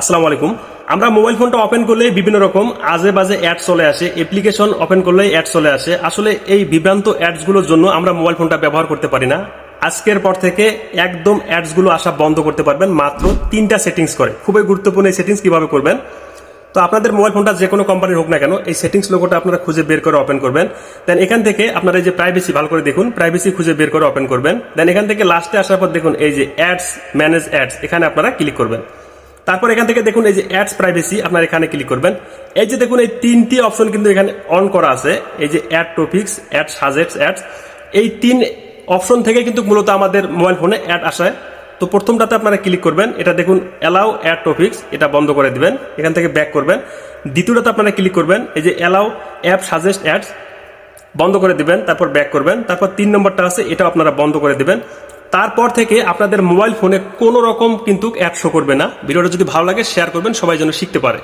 আসসালামু আলাইকুম। আমরা মোবাইল ফোনটা ওপেন করলেই বিভিন্ন রকম আজে বাজে অ্যাড চলে আসে অ্যাপ্লিকেশন ওপেন করলেই অ্যাড চলে আসে। আসলে এই বিভ্রান্ত অ্যাডসগুলোর জন্য আমরা মোবাইল ফোনটা ব্যবহার করতে পারি না। আজকের পর থেকে একদম অ্যাডসগুলো আসা বন্ধ করতে পারবেন, মাত্র তিনটা সেটিংস করে। খুবই গুরুত্বপূর্ণ এই সেটিংস কীভাবে করবেন? তো আপনাদের মোবাইল ফোনটা যে কোনো কোম্পানির হোক না কেন, এই সেটিংস লোগোটা আপনারা খুঁজে বের করে ওপেন করবেন। দেন এখান থেকে আপনারা এই যে প্রাইভেসি ভালো করে দেখুন প্রাইভেসি খুঁজে বের করে ওপেন করবেন। দেন এখান থেকে লাস্টে আসার পর দেখুন, এই যে অ্যাডস ম্যানেজ অ্যাডস এখানে আপনারা ক্লিক করবেন। তারপর এখান থেকে দেখুন এই যে অ্যাডস প্রাইভেসি আপনার এখানে ক্লিক করবেন। এই যে দেখুন এই তিনটি অপশন কিন্তু এখানে অন করা আছে। এই যে ad topics ad subjects ads এই তিন অপশন থেকে কিন্তু মূলত আমাদের মোবাইল ফোনে অ্যাড আসে। তো প্রথমটাতে আপনারা ক্লিক করবেন। এটা দেখুন অ্যালাউ অ্যাড টপিক্স এটা বন্ধ করে দিবেন। এখান থেকে ব্যাক করবেন। দ্বিতীয়টাতে আপনারা ক্লিক করবেন, এই যে অ্যালাউ অ্যাপ সাজেস্ট অ্যাডস বন্ধ করে দিবেন, তারপর ব্যাক করবেন। তারপর তিন নম্বরটা আছে, এটাও আপনারা বন্ধ করে দিবেন। তারপর থেকে আপনাদের মোবাইল ফোনে কোনো রকম কিন্তু অ্যাপ শো করবে না। ভিডিওটা যদি ভালো লাগে শেয়ার করবেন, সবাই যেন শিখতে পারে।